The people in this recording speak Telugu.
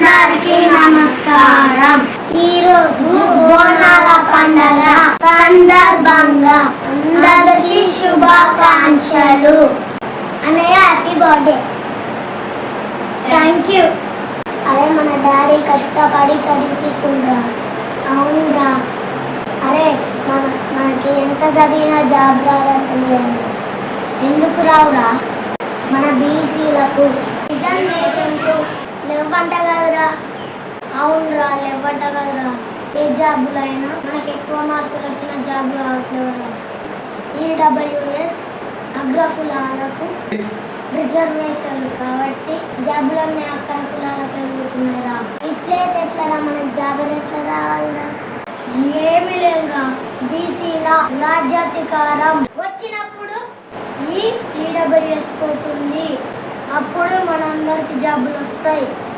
అందరికీ నమస్కారం. ఈరోజు బోనాల పండగ సందర్భంగా అందరికీ శుభాకాంక్షలు. అన్నయ్య హ్యాపీ బర్త్డే థ్యాంక్ యూ అరే మన డాడీ కష్టపడి చదివిస్తుండ్రా అవునురా. అరే మన మనకి ఎంత చదివినా జాబ్ రాదంటుంది ఎందుకు రావురా? మన బీసీలకు రిజర్వేషన్లు లేవంట కదరా. అవునరా లేవంట కదరా. ఏ జాబులు అయినా మనకి ఎక్కువ మార్కులు వచ్చిన జాబులు రావట్లేదురా ఈడబ్ల్యూఎస్ అగ్రకులాలకు రిజర్వేషన్లు కాబట్టి జాబులన్నీ అక్కడ కులాలకు పెరుగుతున్నాయిరా ఇట్లయితే ఎట్లరా మన జాబులు ఎట్లా రావాలిరా? ఏమీ లేదురా. బీసీల రాజ్యాధికారం వచ్చినప్పుడు ఈ ఈడబ్ల్యూఎస్ పోతుంది. करण्यासाठी जे आहे